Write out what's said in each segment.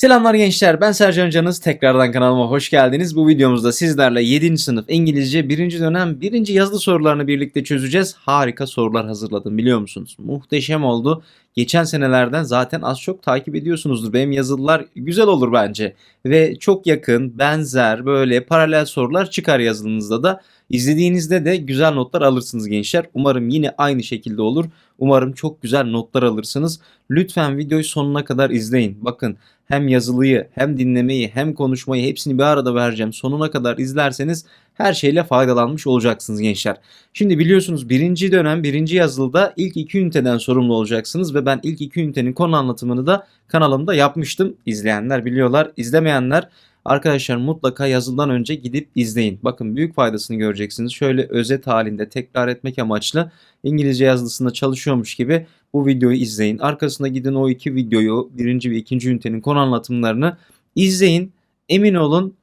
Selamlar gençler ben Sercan Canız tekrardan kanalıma hoş geldiniz. Bu videomuzda sizlerle 7. sınıf İngilizce 1. dönem 1. yazılı sorularını birlikte çözeceğiz. Harika sorular hazırladım biliyor musunuz? Muhteşem oldu. Geçen senelerden zaten az çok takip ediyorsunuzdur. Benim yazılılar güzel olur bence. Ve çok yakın, benzer, böyle paralel sorular çıkar yazılınızda da. İzlediğinizde de güzel notlar alırsınız gençler. Umarım yine aynı şekilde olur. Umarım çok güzel notlar alırsınız. Lütfen videoyu sonuna kadar izleyin. Bakın hem yazılıyı hem dinlemeyi hem konuşmayı hepsini bir arada vereceğim. Sonuna kadar izlerseniz her şeyle faydalanmış olacaksınız gençler. Şimdi biliyorsunuz birinci dönem birinci yazılıda ilk iki üniteden sorumlu olacaksınız ve ben ilk iki ünitenin konu anlatımını da kanalımda yapmıştım. İzleyenler biliyorlar, izlemeyenler Arkadaşlar mutlaka yazıldan önce gidip izleyin. Bakın büyük faydasını göreceksiniz. Şöyle özet halinde tekrar etmek amaçlı İngilizce yazılısında çalışıyormuş gibi bu videoyu izleyin. Arkasına gidin o iki videoyu birinci ve ikinci ünitenin konu anlatımlarını izleyin. Emin olun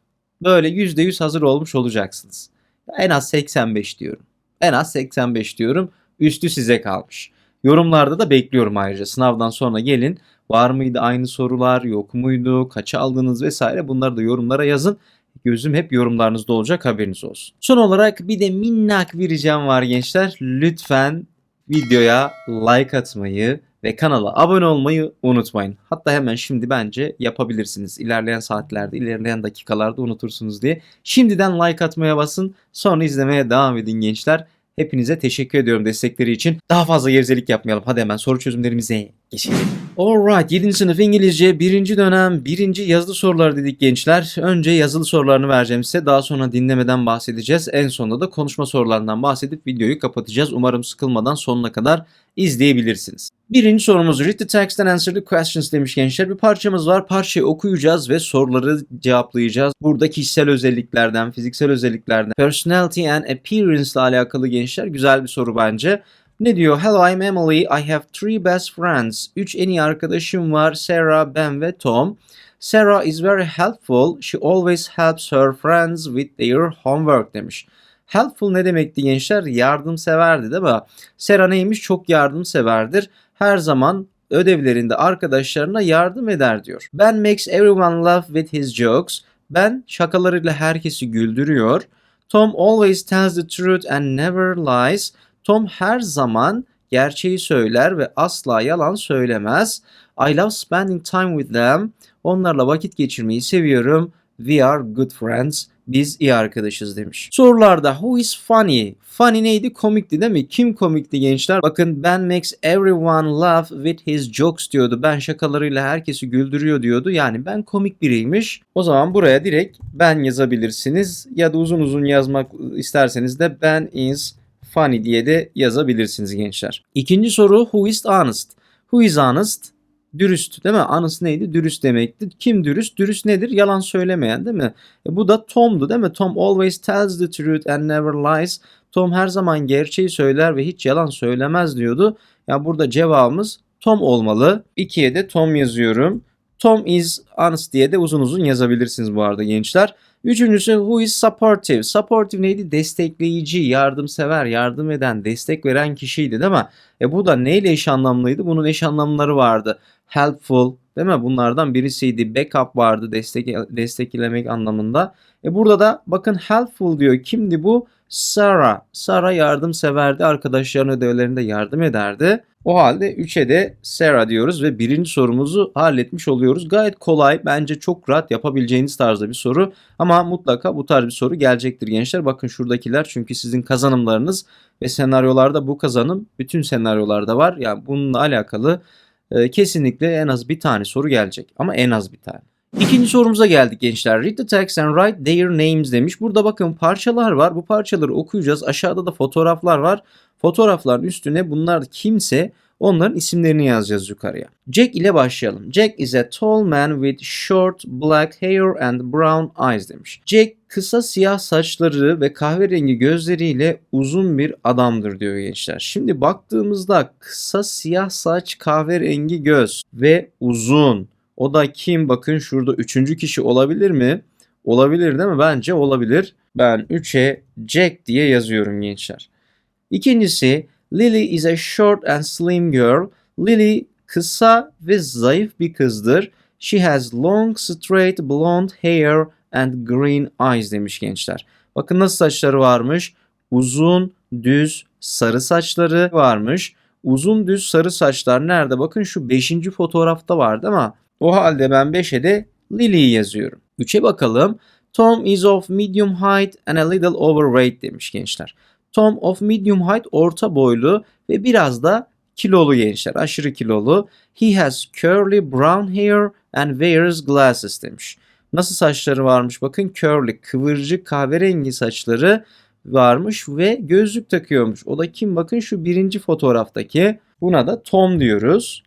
böyle %100 hazır olmuş olacaksınız. En az 85 diyorum. En az 85 diyorum. Üstü size kalmış. Yorumlarda da bekliyorum ayrıca. Sınavdan sonra gelin. Var mıydı aynı sorular, yok muydu, kaça aldınız vesaire bunları da yorumlara yazın. Gözüm hep yorumlarınızda olacak haberiniz olsun. Son olarak bir de minnak bir ricam var gençler. Lütfen videoya like atmayı ve kanala abone olmayı unutmayın. Hatta hemen şimdi bence yapabilirsiniz. İlerleyen saatlerde, ilerleyen dakikalarda unutursunuz diye. Şimdiden like atmaya basın. Sonra izlemeye devam edin gençler. Hepinize teşekkür ediyorum destekleri için. Daha fazla gevezelik yapmayalım. Hadi hemen soru çözümlerimize geçelim. Alright 7. sınıf İngilizce 1. dönem 1. yazılı sorular dedik gençler. Önce yazılı sorularını vereceğim size. Daha sonra dinlemeden bahsedeceğiz. En sonunda da konuşma sorularından bahsedip videoyu kapatacağız. Umarım sıkılmadan sonuna kadar izleyebilirsiniz. Birinci sorumuz Read the text and answer the questions demiş gençler. Bir parçamız var. Parçayı okuyacağız ve soruları cevaplayacağız. Burada kişisel özelliklerden, fiziksel özelliklerden, personality and appearance ile alakalı gençler güzel bir soru bence. Ne diyor? Hello I'm Emily. I have three best friends. Üç en iyi arkadaşım var. Sarah, Ben ve Tom. Sarah is very helpful. She always helps her friends with their homework demiş. Helpful ne demekti gençler? Yardımseverdi değil mi? Sarah neymiş? Çok yardımseverdir. Her zaman ödevlerinde arkadaşlarına yardım eder diyor. Ben makes everyone laugh with his jokes. Ben şakalarıyla herkesi güldürüyor. Tom always tells the truth and never lies. Tom her zaman gerçeği söyler ve asla yalan söylemez. I love spending time with them. Onlarla vakit geçirmeyi seviyorum. We are good friends. Biz iyi arkadaşız demiş. Sorularda who is funny? Funny neydi? Komikti değil mi? Kim komikti gençler? Bakın Ben makes everyone laugh with his jokes diyordu. Ben şakalarıyla herkesi güldürüyor diyordu. Yani ben komik biriymiş. O zaman buraya direkt ben yazabilirsiniz. Ya da uzun uzun yazmak isterseniz de Ben is funny diye de yazabilirsiniz gençler. İkinci soru who is honest? Who is honest? Dürüst değil mi? Honest neydi? Dürüst demekti. Kim dürüst? Dürüst nedir? Yalan söylemeyen değil mi? E bu da Tom'du değil mi? Tom always tells the truth and never lies. Tom her zaman gerçeği söyler ve hiç yalan söylemez diyordu. Ya yani burada cevabımız Tom olmalı. İkiye de Tom yazıyorum. Tom is honest diye de uzun uzun yazabilirsiniz bu arada gençler. Üçüncüsü who is supportive. Supportive neydi? Destekleyici, yardımsever, yardım eden, destek veren kişiydi değil mi? E bu da neyle eş anlamlıydı? Bunun eş anlamları vardı. Helpful değil mi? Bunlardan birisiydi. Backup vardı destek, desteklemek anlamında. E burada da bakın helpful diyor. Kimdi bu? Sarah. Sarah yardımseverdi. Arkadaşlarının ödevlerinde yardım ederdi. O halde 3'e de Sarah diyoruz ve birinci sorumuzu halletmiş oluyoruz. Gayet kolay bence çok rahat yapabileceğiniz tarzda bir soru ama mutlaka bu tarz bir soru gelecektir gençler. Bakın şuradakiler çünkü sizin kazanımlarınız ve senaryolarda bu kazanım bütün senaryolarda var. Yani bununla alakalı e, kesinlikle en az bir tane soru gelecek ama en az bir tane. İkinci sorumuza geldik gençler. Read the text and write their names demiş. Burada bakın parçalar var. Bu parçaları okuyacağız. Aşağıda da fotoğraflar var. Fotoğrafların üstüne bunlar kimse onların isimlerini yazacağız yukarıya. Jack ile başlayalım. Jack is a tall man with short black hair and brown eyes demiş. Jack kısa siyah saçları ve kahverengi gözleriyle uzun bir adamdır diyor gençler. Şimdi baktığımızda kısa siyah saç, kahverengi göz ve uzun. O da kim? Bakın şurada üçüncü kişi olabilir mi? Olabilir değil mi? Bence olabilir. Ben 3'e Jack diye yazıyorum gençler. İkincisi Lily is a short and slim girl. Lily kısa ve zayıf bir kızdır. She has long straight blonde hair and green eyes demiş gençler. Bakın nasıl saçları varmış. Uzun, düz, sarı saçları varmış. Uzun düz sarı saçlar nerede? Bakın şu 5. fotoğrafta vardı ama o halde ben 5'e de Lily'yi yazıyorum. 3'e bakalım. Tom is of medium height and a little overweight demiş gençler. Tom of medium height orta boylu ve biraz da kilolu gençler. Aşırı kilolu. He has curly brown hair and wears glasses demiş. Nasıl saçları varmış bakın curly kıvırcık kahverengi saçları varmış ve gözlük takıyormuş. O da kim bakın şu birinci fotoğraftaki. Buna da Tom diyoruz.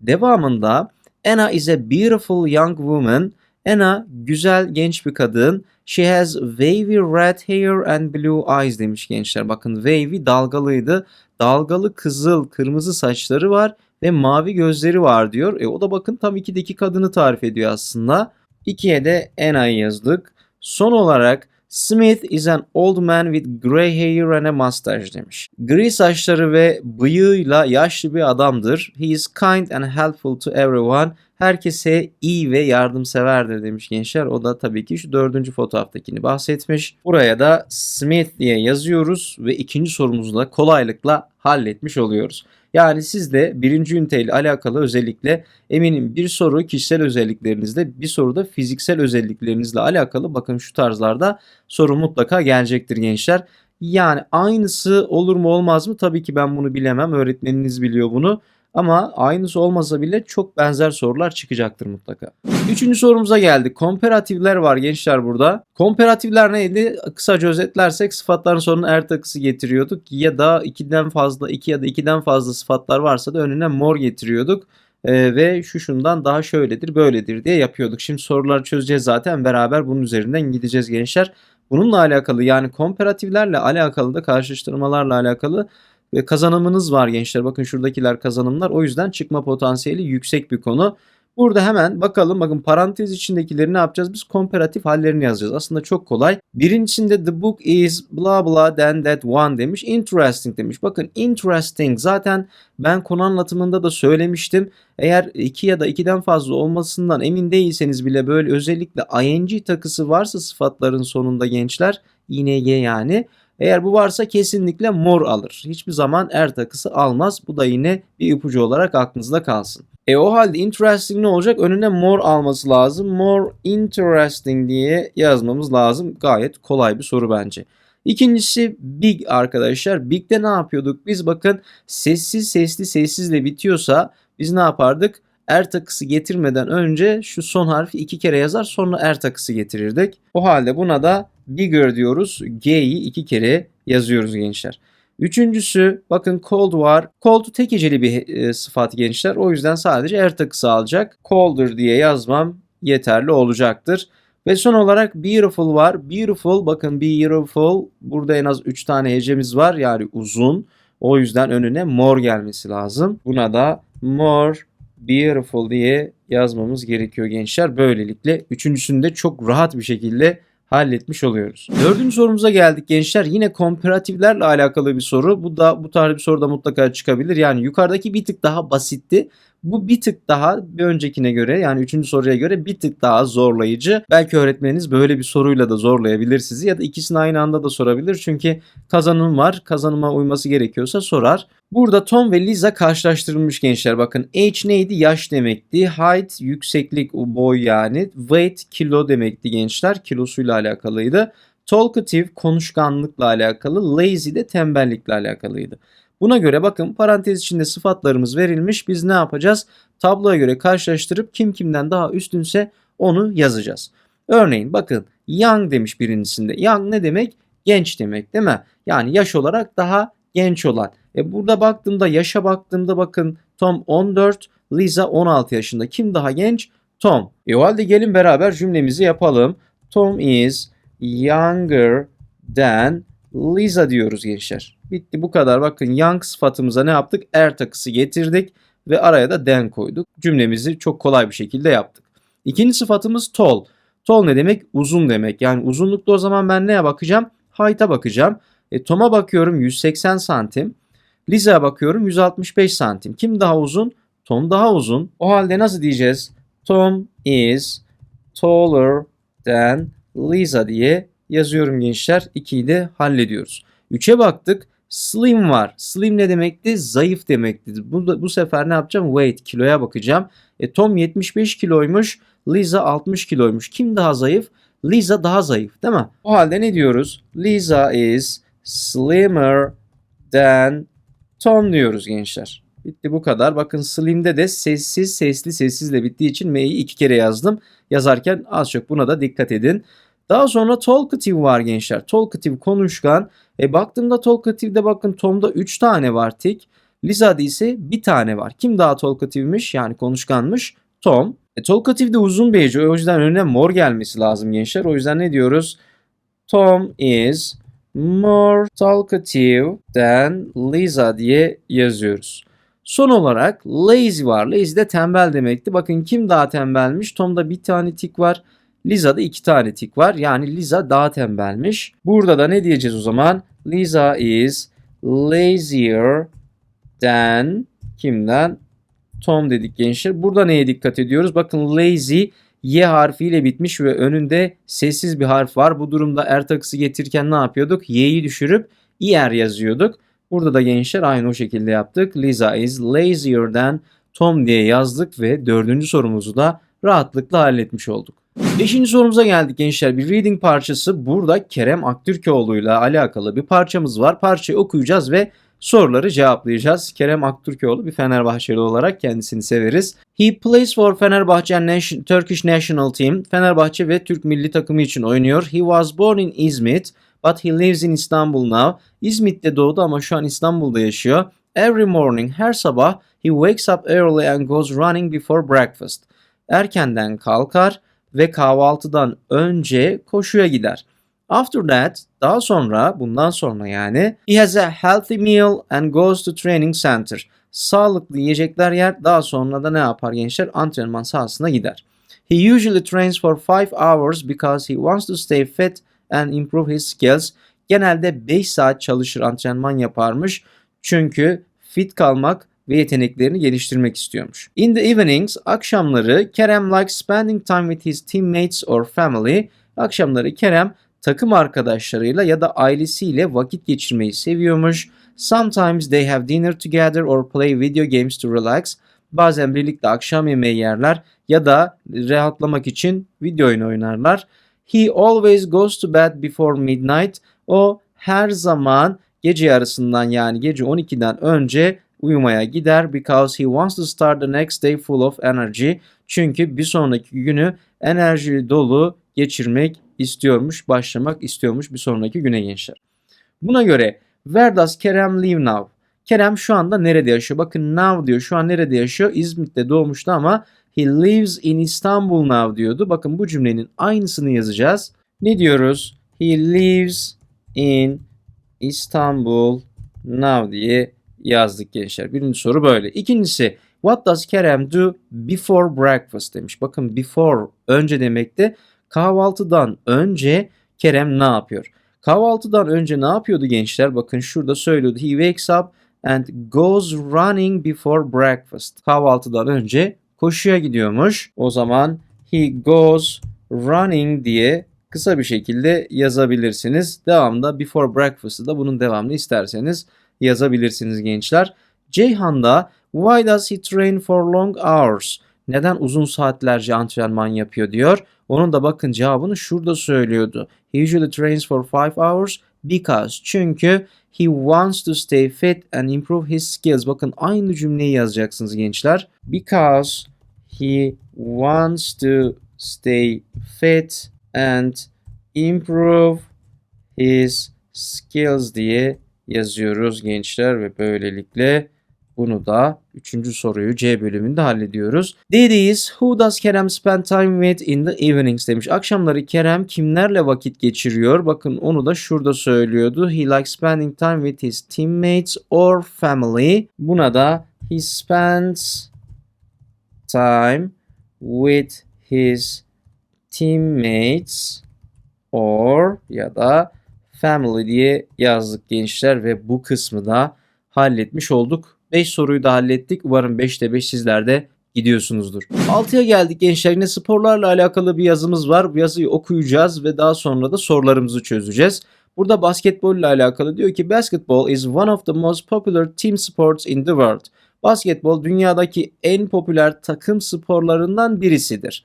Devamında Anna is a beautiful young woman. Anna güzel genç bir kadın. She has wavy red hair and blue eyes demiş gençler. Bakın wavy dalgalıydı. Dalgalı kızıl kırmızı saçları var ve mavi gözleri var diyor. E o da bakın tam ikideki kadını tarif ediyor aslında. İkiye de Anna'yı yazdık. Son olarak Smith is an old man with gray hair and a mustache demiş. Gri saçları ve bıyığıyla yaşlı bir adamdır. He is kind and helpful to everyone. Herkese iyi ve yardımseverdir demiş gençler. O da tabii ki şu dördüncü fotoğraftakini bahsetmiş. Buraya da Smith diye yazıyoruz ve ikinci sorumuzu da kolaylıkla halletmiş oluyoruz. Yani siz de birinci üniteyle alakalı özellikle eminim bir soru kişisel özelliklerinizle bir soru da fiziksel özelliklerinizle alakalı bakın şu tarzlarda soru mutlaka gelecektir gençler. Yani aynısı olur mu olmaz mı? Tabii ki ben bunu bilemem. Öğretmeniniz biliyor bunu. Ama aynısı olmasa bile çok benzer sorular çıkacaktır mutlaka. Üçüncü sorumuza geldik. Komperatifler var gençler burada. Komperatifler neydi? Kısaca özetlersek sıfatların sonuna er takısı getiriyorduk. Ya da ikiden fazla, iki ya da ikiden fazla sıfatlar varsa da önüne mor getiriyorduk. Ee, ve şu şundan daha şöyledir, böyledir diye yapıyorduk. Şimdi soruları çözeceğiz zaten beraber bunun üzerinden gideceğiz gençler. Bununla alakalı yani komperatiflerle alakalı da karşılaştırmalarla alakalı ve kazanımınız var gençler. Bakın şuradakiler kazanımlar. O yüzden çıkma potansiyeli yüksek bir konu. Burada hemen bakalım bakın parantez içindekileri ne yapacağız? Biz komparatif hallerini yazacağız. Aslında çok kolay. Birincisinde the book is blah blah then that one demiş. Interesting demiş. Bakın interesting zaten ben konu anlatımında da söylemiştim. Eğer iki ya da ikiden fazla olmasından emin değilseniz bile böyle özellikle ing takısı varsa sıfatların sonunda gençler ing yani eğer bu varsa kesinlikle mor alır. Hiçbir zaman er takısı almaz. Bu da yine bir ipucu olarak aklınızda kalsın. E o halde interesting ne olacak? Önüne mor alması lazım. More interesting diye yazmamız lazım. Gayet kolay bir soru bence. İkincisi big arkadaşlar. Big'de ne yapıyorduk? Biz bakın sessiz sesli sessizle bitiyorsa biz ne yapardık? Er takısı getirmeden önce şu son harfi iki kere yazar sonra er takısı getirirdik. O halde buna da bigger diyoruz. G'yi iki kere yazıyoruz gençler. Üçüncüsü bakın cold var. Cold tek heceli bir e, sıfat gençler. O yüzden sadece er takısı alacak. Colder diye yazmam yeterli olacaktır. Ve son olarak beautiful var. Beautiful bakın beautiful burada en az 3 tane hecemiz var yani uzun. O yüzden önüne more gelmesi lazım. Buna da more beautiful diye yazmamız gerekiyor gençler. Böylelikle üçüncüsünü de çok rahat bir şekilde halletmiş oluyoruz. Dördüncü sorumuza geldik gençler. Yine komparatiflerle alakalı bir soru. Bu da bu tarz bir soru da mutlaka çıkabilir. Yani yukarıdaki bir tık daha basitti. Bu bir tık daha bir öncekine göre yani üçüncü soruya göre bir tık daha zorlayıcı. Belki öğretmeniniz böyle bir soruyla da zorlayabilir sizi ya da ikisini aynı anda da sorabilir. Çünkü kazanım var. Kazanıma uyması gerekiyorsa sorar. Burada Tom ve Lisa karşılaştırılmış gençler. Bakın H neydi? Yaş demekti. Height yükseklik, boy yani. Weight kilo demekti gençler. Kilosuyla alakalıydı. Talkative konuşkanlıkla alakalı. Lazy de tembellikle alakalıydı. Buna göre bakın parantez içinde sıfatlarımız verilmiş. Biz ne yapacağız? Tabloya göre karşılaştırıp kim kimden daha üstünse onu yazacağız. Örneğin bakın young demiş birincisinde. Young ne demek? Genç demek değil mi? Yani yaş olarak daha genç olan. E burada baktığımda yaşa baktığımda bakın Tom 14, Lisa 16 yaşında. Kim daha genç? Tom. E o halde gelin beraber cümlemizi yapalım. Tom is younger than Lisa diyoruz gençler. Bitti bu kadar. Bakın young sıfatımıza ne yaptık? Er takısı getirdik ve araya da den koyduk. Cümlemizi çok kolay bir şekilde yaptık. İkinci sıfatımız tall. Tall ne demek? Uzun demek. Yani uzunlukta o zaman ben neye bakacağım? Height'a bakacağım. E, Tom'a bakıyorum 180 santim. Lisa'ya bakıyorum 165 santim. Kim daha uzun? Tom daha uzun. O halde nasıl diyeceğiz? Tom is taller than Lisa diye yazıyorum gençler. 2'yi de hallediyoruz. 3'e baktık. Slim var. Slim ne demekti? Zayıf demekti. Bu, bu sefer ne yapacağım? Weight, kiloya bakacağım. E, Tom 75 kiloymuş. Lisa 60 kiloymuş. Kim daha zayıf? Lisa daha zayıf değil mi? O halde ne diyoruz? Lisa is slimmer than Tom diyoruz gençler. Bitti bu kadar. Bakın Slim'de de sessiz, sesli, sessizle bittiği için M'yi iki kere yazdım. Yazarken az çok buna da dikkat edin. Daha sonra talkative var gençler. Talkative konuşkan. E baktığımda talkative'de bakın Tom'da 3 tane var tik. Lisa'da ise bir tane var. Kim daha talkative'miş yani konuşkanmış? Tom. E, talkative de uzun bir hece. O yüzden önüne mor gelmesi lazım gençler. O yüzden ne diyoruz? Tom is more talkative than Lisa diye yazıyoruz. Son olarak lazy var. Lazy de tembel demekti. Bakın kim daha tembelmiş? Tom'da bir tane tik var. Lisa'da iki tane tik var. Yani Lisa daha tembelmiş. Burada da ne diyeceğiz o zaman? Lisa is lazier than kimden? Tom dedik gençler. Burada neye dikkat ediyoruz? Bakın lazy Y harfiyle bitmiş ve önünde sessiz bir harf var. Bu durumda er takısı getirirken ne yapıyorduk? Y'yi düşürüp er yazıyorduk. Burada da gençler aynı o şekilde yaptık. Lisa is lazier than Tom diye yazdık ve dördüncü sorumuzu da rahatlıkla halletmiş olduk. Beşinci sorumuza geldik gençler. Bir reading parçası. Burada Kerem Aktürkoğlu ile alakalı bir parçamız var. Parçayı okuyacağız ve soruları cevaplayacağız. Kerem Aktürkoğlu bir Fenerbahçeli olarak kendisini severiz. He plays for Fenerbahçe Nation, Turkish National Team. Fenerbahçe ve Türk milli takımı için oynuyor. He was born in İzmit but he lives in Istanbul now. İzmit'te doğdu ama şu an İstanbul'da yaşıyor. Every morning her sabah he wakes up early and goes running before breakfast. Erkenden kalkar ve kahvaltıdan önce koşuya gider. After that, daha sonra, bundan sonra yani, he has a healthy meal and goes to training center. Sağlıklı yiyecekler yer, daha sonra da ne yapar gençler? Antrenman sahasına gider. He usually trains for 5 hours because he wants to stay fit and improve his skills. Genelde 5 saat çalışır antrenman yaparmış. Çünkü fit kalmak ve yeteneklerini geliştirmek istiyormuş. In the evenings, akşamları Kerem likes spending time with his teammates or family. Akşamları Kerem takım arkadaşlarıyla ya da ailesiyle vakit geçirmeyi seviyormuş. Sometimes they have dinner together or play video games to relax. Bazen birlikte akşam yemeği yerler ya da rahatlamak için video oyunu oynarlar. He always goes to bed before midnight. O her zaman gece yarısından yani gece 12'den önce uyumaya gider because he wants to start the next day full of energy. Çünkü bir sonraki günü enerjili dolu geçirmek istiyormuş, başlamak istiyormuş bir sonraki güne gençler. Buna göre where does Kerem live now? Kerem şu anda nerede yaşıyor? Bakın now diyor. Şu an nerede yaşıyor? İzmit'te doğmuştu ama he lives in Istanbul now diyordu. Bakın bu cümlenin aynısını yazacağız. Ne diyoruz? He lives in Istanbul now diye yazdık gençler. Birinci soru böyle. İkincisi what does Kerem do before breakfast demiş. Bakın before önce demekte kahvaltıdan önce Kerem ne yapıyor? Kahvaltıdan önce ne yapıyordu gençler? Bakın şurada söylüyordu. He wakes up and goes running before breakfast. Kahvaltıdan önce koşuya gidiyormuş. O zaman he goes running diye kısa bir şekilde yazabilirsiniz. Devamda before breakfast'ı da bunun devamını isterseniz yazabilirsiniz gençler. Ceyhan'da why does he train for long hours? Neden uzun saatlerce antrenman yapıyor diyor. Onun da bakın cevabını şurada söylüyordu. He usually trains for 5 hours because çünkü he wants to stay fit and improve his skills. Bakın aynı cümleyi yazacaksınız gençler. Because he wants to stay fit and improve his skills diye yazıyoruz gençler ve böylelikle bunu da üçüncü soruyu C bölümünde hallediyoruz. Dediğiz who does Kerem spend time with in the evenings demiş. Akşamları Kerem kimlerle vakit geçiriyor? Bakın onu da şurada söylüyordu. He likes spending time with his teammates or family. Buna da he spends time with his teammates or ya da family diye yazdık gençler ve bu kısmı da halletmiş olduk. 5 soruyu da hallettik. Umarım 5'te 5 sizler de gidiyorsunuzdur. 6'ya geldik gençler. Yine sporlarla alakalı bir yazımız var. Bu yazıyı okuyacağız ve daha sonra da sorularımızı çözeceğiz. Burada basketbol ile alakalı diyor ki basketball is one of the most popular team sports in the world. Basketbol dünyadaki en popüler takım sporlarından birisidir.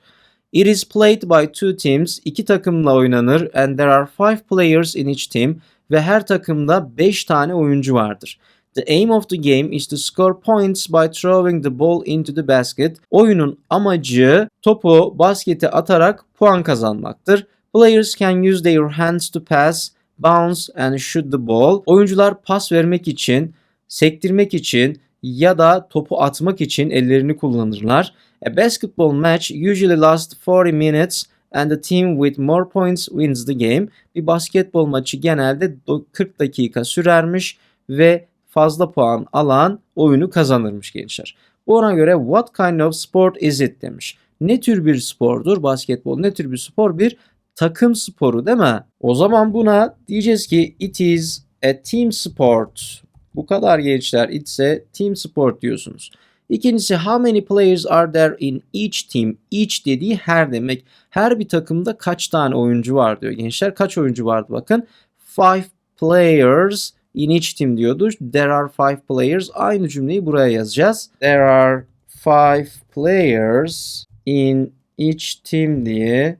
It is played by two teams. İki takımla oynanır and there are five players in each team ve her takımda 5 tane oyuncu vardır. The aim of the game is to score points by throwing the ball into the basket. Oyunun amacı topu baskete atarak puan kazanmaktır. Players can use their hands to pass, bounce and shoot the ball. Oyuncular pas vermek için, sektirmek için ya da topu atmak için ellerini kullanırlar. A basketball match usually lasts 40 minutes and the team with more points wins the game. Bir basketbol maçı genelde 40 dakika sürermiş ve fazla puan alan oyunu kazanırmış gençler. Ona göre what kind of sport is it demiş. Ne tür bir spordur basketbol? Ne tür bir spor? Bir takım sporu değil mi? O zaman buna diyeceğiz ki it is a team sport. Bu kadar gençler. It's a team sport diyorsunuz. İkincisi how many players are there in each team? Each dediği her demek. Her bir takımda kaç tane oyuncu var diyor gençler. Kaç oyuncu vardı bakın. Five players in each team diyordu. There are five players. Aynı cümleyi buraya yazacağız. There are five players in each team diye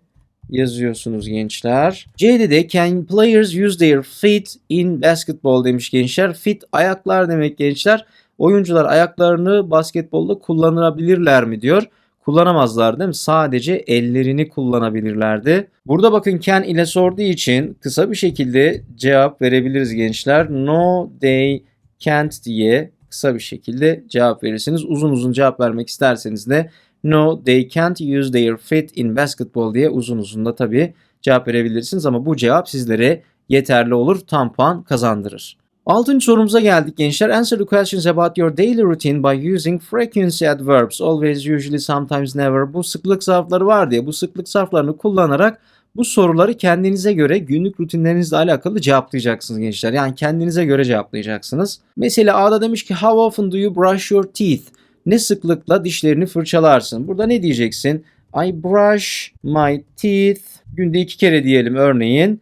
yazıyorsunuz gençler. C'de de can players use their feet in basketball demiş gençler. Feet ayaklar demek gençler. Oyuncular ayaklarını basketbolda kullanabilirler mi diyor. Kullanamazlar değil mi? Sadece ellerini kullanabilirlerdi. Burada bakın can ile sorduğu için kısa bir şekilde cevap verebiliriz gençler. No they can't diye kısa bir şekilde cevap verirsiniz. Uzun uzun cevap vermek isterseniz de no they can't use their feet in basketball diye uzun uzun da tabii cevap verebilirsiniz ama bu cevap sizlere yeterli olur. Tam puan kazandırır. Altıncı sorumuza geldik gençler. Answer the questions about your daily routine by using frequency adverbs. Always, usually, sometimes, never. Bu sıklık zarfları var diye bu sıklık zarflarını kullanarak bu soruları kendinize göre günlük rutinlerinizle alakalı cevaplayacaksınız gençler. Yani kendinize göre cevaplayacaksınız. Mesela A'da demiş ki How often do you brush your teeth? Ne sıklıkla dişlerini fırçalarsın? Burada ne diyeceksin? I brush my teeth. Günde iki kere diyelim örneğin.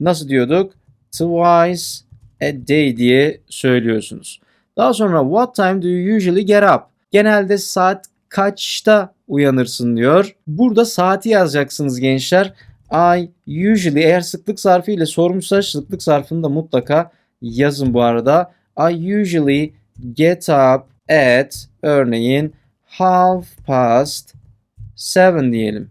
Nasıl diyorduk? Twice a day diye söylüyorsunuz. Daha sonra what time do you usually get up? Genelde saat kaçta uyanırsın diyor. Burada saati yazacaksınız gençler. I usually eğer sıklık zarfı ile sormuşsa sıklık zarfını da mutlaka yazın bu arada. I usually get up at örneğin half past seven diyelim.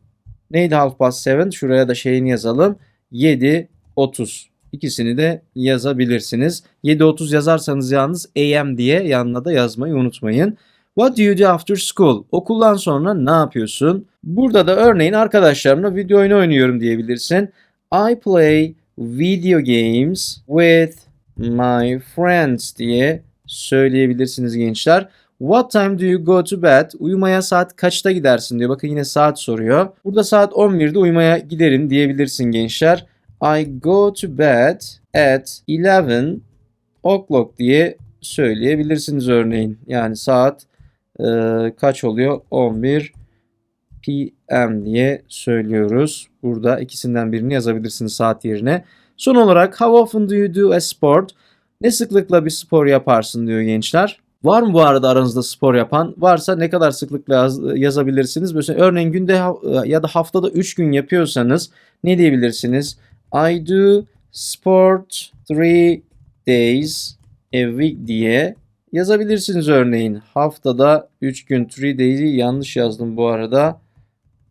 Neydi half past seven? Şuraya da şeyini yazalım. 7.30. İkisini de yazabilirsiniz. 7.30 yazarsanız yalnız AM diye yanına da yazmayı unutmayın. What do you do after school? Okuldan sonra ne yapıyorsun? Burada da örneğin arkadaşlarımla video oyunu oynuyorum diyebilirsin. I play video games with my friends diye söyleyebilirsiniz gençler. What time do you go to bed? Uyumaya saat kaçta gidersin diyor. Bakın yine saat soruyor. Burada saat 11'de uyumaya giderim diyebilirsin gençler. I go to bed at 11 o'clock diye söyleyebilirsiniz örneğin. Yani saat e, kaç oluyor? 11 p.m. diye söylüyoruz. Burada ikisinden birini yazabilirsiniz saat yerine. Son olarak how often do you do a sport? Ne sıklıkla bir spor yaparsın diyor gençler. Var mı bu arada aranızda spor yapan? Varsa ne kadar sıklıkla yaz, yazabilirsiniz? Mesela örneğin günde ya da haftada 3 gün yapıyorsanız ne diyebilirsiniz? I do sport 3 days a week diye yazabilirsiniz örneğin. Haftada 3 gün 3 days'i yanlış yazdım bu arada.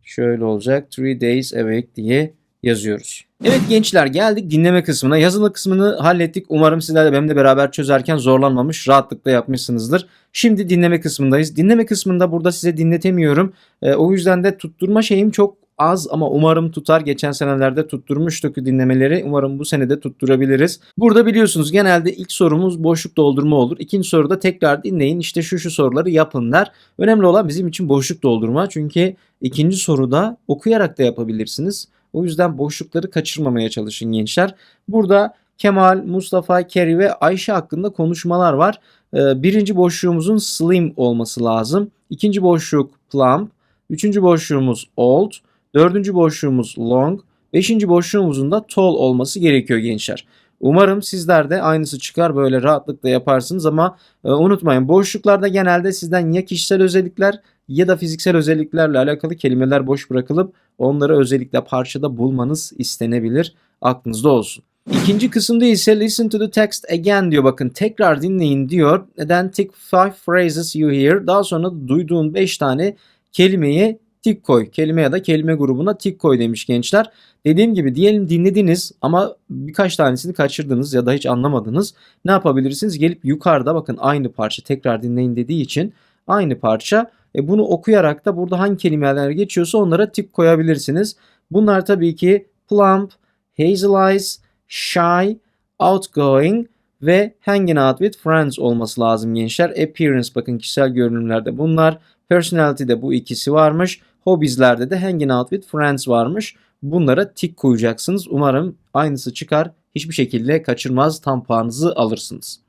Şöyle olacak 3 days a week diye yazıyoruz. Evet gençler geldik dinleme kısmına. Yazılı kısmını hallettik. Umarım sizler de benimle beraber çözerken zorlanmamış, rahatlıkla yapmışsınızdır. Şimdi dinleme kısmındayız. Dinleme kısmında burada size dinletemiyorum. E, o yüzden de tutturma şeyim çok az ama umarım tutar. Geçen senelerde tutturmuştuk dinlemeleri. Umarım bu sene de tutturabiliriz. Burada biliyorsunuz genelde ilk sorumuz boşluk doldurma olur. İkinci soruda tekrar dinleyin. İşte şu şu soruları yapın der. Önemli olan bizim için boşluk doldurma. Çünkü ikinci soruda okuyarak da yapabilirsiniz. O yüzden boşlukları kaçırmamaya çalışın gençler. Burada Kemal, Mustafa, Kerry ve Ayşe hakkında konuşmalar var. Birinci boşluğumuzun slim olması lazım. İkinci boşluk plump. Üçüncü boşluğumuz old. Dördüncü boşluğumuz long. Beşinci boşluğumuzun da tall olması gerekiyor gençler. Umarım sizler de aynısı çıkar böyle rahatlıkla yaparsınız ama e, unutmayın boşluklarda genelde sizden ya kişisel özellikler ya da fiziksel özelliklerle alakalı kelimeler boş bırakılıp onları özellikle parçada bulmanız istenebilir. Aklınızda olsun. İkinci kısımda ise listen to the text again diyor. Bakın tekrar dinleyin diyor. Neden tick five phrases you hear. Daha sonra duyduğun 5 tane kelimeyi tik koy. Kelime ya da kelime grubuna tik koy demiş gençler. Dediğim gibi diyelim dinlediniz ama birkaç tanesini kaçırdınız ya da hiç anlamadınız. Ne yapabilirsiniz? Gelip yukarıda bakın aynı parça tekrar dinleyin dediği için aynı parça. E bunu okuyarak da burada hangi kelimeler geçiyorsa onlara tik koyabilirsiniz. Bunlar tabii ki plump, hazel eyes, shy, outgoing ve hanging out with friends olması lazım gençler. Appearance bakın kişisel görünümlerde bunlar. Personality'de bu ikisi varmış. Hobbies'lerde de hanging out with friends varmış. Bunlara tik koyacaksınız. Umarım aynısı çıkar. Hiçbir şekilde kaçırmaz tam puanınızı alırsınız.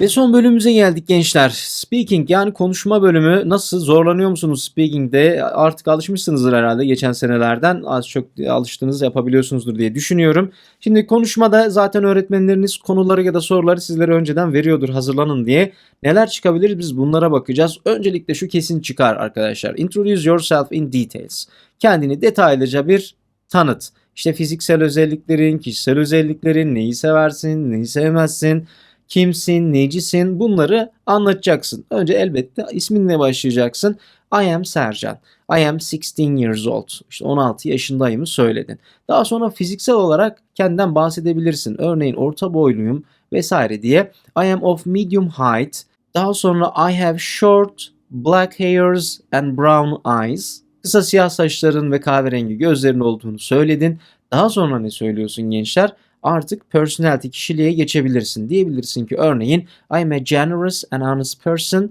Ve son bölümümüze geldik gençler. Speaking yani konuşma bölümü nasıl zorlanıyor musunuz speaking'de? Artık alışmışsınızdır herhalde geçen senelerden. Az çok alıştığınız yapabiliyorsunuzdur diye düşünüyorum. Şimdi konuşmada zaten öğretmenleriniz konuları ya da soruları sizlere önceden veriyordur hazırlanın diye. Neler çıkabilir biz bunlara bakacağız. Öncelikle şu kesin çıkar arkadaşlar. Introduce yourself in details. Kendini detaylıca bir tanıt. İşte fiziksel özelliklerin, kişisel özelliklerin, neyi seversin, neyi sevmezsin, kimsin, necisin bunları anlatacaksın. Önce elbette isminle başlayacaksın. I am Sercan. I am 16 years old. İşte 16 yaşındayımı söyledin. Daha sonra fiziksel olarak kendinden bahsedebilirsin. Örneğin orta boyluyum vesaire diye. I am of medium height. Daha sonra I have short black hairs and brown eyes. Kısa siyah saçların ve kahverengi gözlerin olduğunu söyledin. Daha sonra ne söylüyorsun gençler? Artık personality kişiliğe geçebilirsin. Diyebilirsin ki örneğin I am a generous and honest person.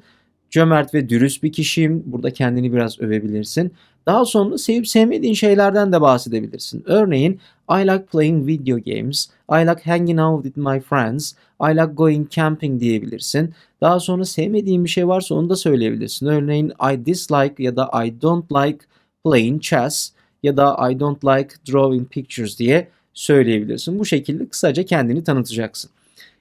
Cömert ve dürüst bir kişiyim. Burada kendini biraz övebilirsin. Daha sonra sevip sevmediğin şeylerden de bahsedebilirsin. Örneğin I like playing video games. I like hanging out with my friends. I like going camping diyebilirsin. Daha sonra sevmediğin bir şey varsa onu da söyleyebilirsin. Örneğin I dislike ya da I don't like playing chess ya da I don't like drawing pictures diye söyleyebilirsin. Bu şekilde kısaca kendini tanıtacaksın.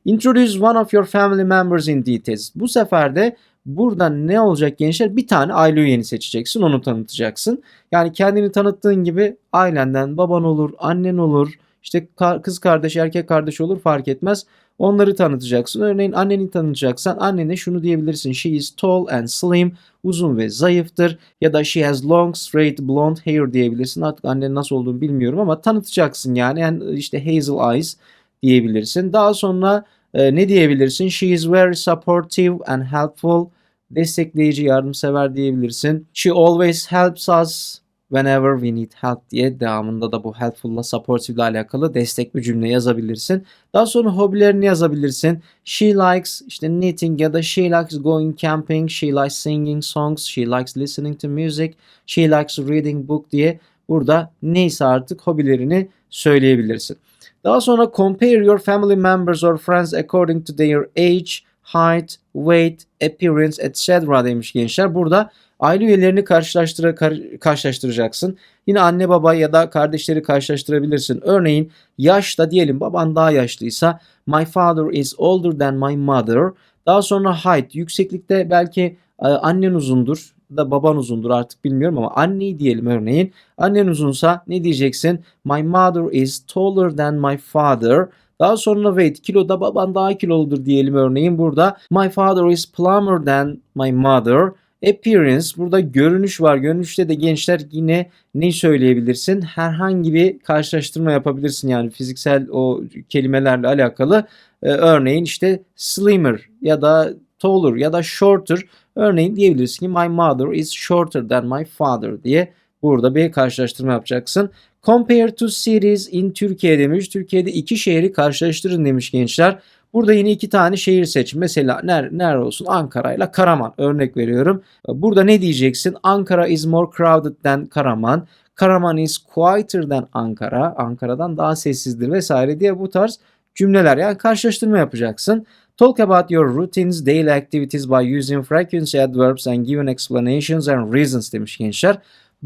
Introduce one of your family members in details. Bu sefer de burada ne olacak gençler? Bir tane aile üyeni seçeceksin, onu tanıtacaksın. Yani kendini tanıttığın gibi ailenden baban olur, annen olur, işte kız kardeş, erkek kardeş olur fark etmez. Onları tanıtacaksın. Örneğin anneni tanıtacaksan annene şunu diyebilirsin. She is tall and slim. Uzun ve zayıftır. Ya da she has long straight blonde hair diyebilirsin. Artık annenin nasıl olduğunu bilmiyorum ama tanıtacaksın yani. yani işte hazel eyes diyebilirsin. Daha sonra e, ne diyebilirsin? She is very supportive and helpful. Destekleyici, yardımsever diyebilirsin. She always helps us whenever we need help diye devamında da bu helpful'la supportive ile alakalı destek bir cümle yazabilirsin. Daha sonra hobilerini yazabilirsin. She likes işte knitting ya da she likes going camping, she likes singing songs, she likes listening to music, she likes reading book diye burada neyse artık hobilerini söyleyebilirsin. Daha sonra compare your family members or friends according to their age, height, weight, appearance, etc. demiş gençler. Burada Aile üyelerini karşılaştıra, kar, karşılaştıracaksın. Yine anne baba ya da kardeşleri karşılaştırabilirsin. Örneğin yaşta diyelim baban daha yaşlıysa my father is older than my mother. Daha sonra height yükseklikte belki e, annen uzundur da baban uzundur artık bilmiyorum ama anneyi diyelim örneğin. Annen uzunsa ne diyeceksin? My mother is taller than my father. Daha sonra weight kiloda baban daha kiloludur diyelim örneğin burada. My father is plumber than my mother. Appearance burada görünüş var. Görünüşte de gençler yine ne söyleyebilirsin? Herhangi bir karşılaştırma yapabilirsin yani fiziksel o kelimelerle alakalı. Ee, örneğin işte slimmer ya da taller ya da shorter. Örneğin diyebilirsin ki my mother is shorter than my father diye burada bir karşılaştırma yapacaksın. Compare to cities in Türkiye demiş. Türkiye'de iki şehri karşılaştırın demiş gençler. Burada yine iki tane şehir seç. Mesela ner, ner olsun Ankara ile Karaman örnek veriyorum. Burada ne diyeceksin? Ankara is more crowded than Karaman. Karaman is quieter than Ankara. Ankara'dan daha sessizdir vesaire diye bu tarz cümleler yani karşılaştırma yapacaksın. Talk about your routines, daily activities by using frequency adverbs and given explanations and reasons demiş gençler.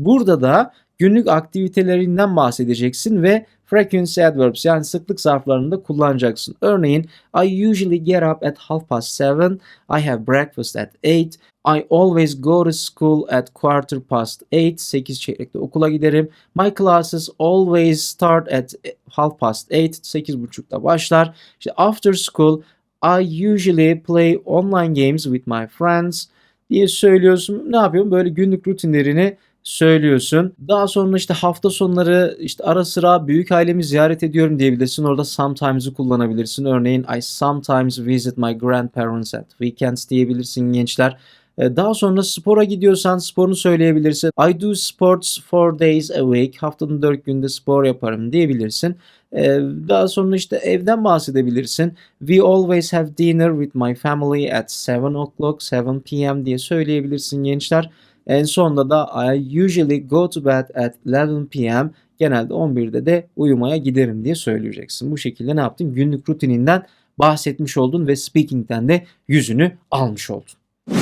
Burada da günlük aktivitelerinden bahsedeceksin ve frequency adverbs yani sıklık zarflarını da kullanacaksın. Örneğin I usually get up at half past seven. I have breakfast at eight. I always go to school at quarter past eight. 8 çeyrekte okula giderim. My classes always start at half past eight. 8.30'da başlar. İşte after school I usually play online games with my friends diye söylüyorsun. Ne yapıyorum? Böyle günlük rutinlerini söylüyorsun. Daha sonra işte hafta sonları işte ara sıra büyük ailemi ziyaret ediyorum diyebilirsin. Orada sometimes'ı kullanabilirsin. Örneğin I sometimes visit my grandparents at weekends diyebilirsin gençler. Ee, Daha sonra spora gidiyorsan sporunu söyleyebilirsin. I do sports four days a week. Haftanın dört günde spor yaparım diyebilirsin. Ee, Daha sonra işte evden bahsedebilirsin. We always have dinner with my family at 7 o'clock, 7 p.m. diye söyleyebilirsin gençler. En sonunda da I usually go to bed at 11 p.m. Genelde 11'de de uyumaya giderim diye söyleyeceksin. Bu şekilde ne yaptın? Günlük rutininden bahsetmiş oldun ve speaking'den de yüzünü almış oldun.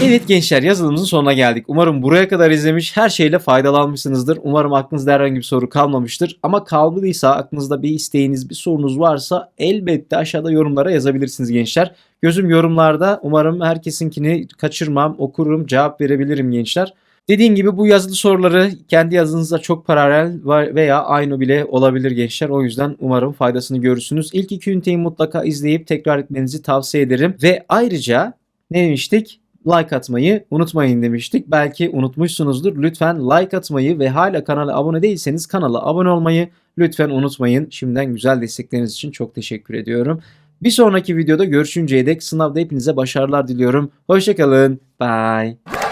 Evet gençler yazılımımızın sonuna geldik. Umarım buraya kadar izlemiş her şeyle faydalanmışsınızdır. Umarım aklınızda herhangi bir soru kalmamıştır. Ama kalmadıysa aklınızda bir isteğiniz, bir sorunuz varsa elbette aşağıda yorumlara yazabilirsiniz gençler. Gözüm yorumlarda. Umarım herkesinkini kaçırmam, okurum, cevap verebilirim gençler. Dediğim gibi bu yazılı soruları kendi yazınızda çok paralel veya aynı bile olabilir gençler. O yüzden umarım faydasını görürsünüz. İlk iki üniteyi mutlaka izleyip tekrar etmenizi tavsiye ederim. Ve ayrıca ne demiştik? like atmayı unutmayın demiştik. Belki unutmuşsunuzdur. Lütfen like atmayı ve hala kanala abone değilseniz kanala abone olmayı lütfen unutmayın. Şimdiden güzel destekleriniz için çok teşekkür ediyorum. Bir sonraki videoda görüşünceye dek sınavda hepinize başarılar diliyorum. Hoşçakalın. Bye.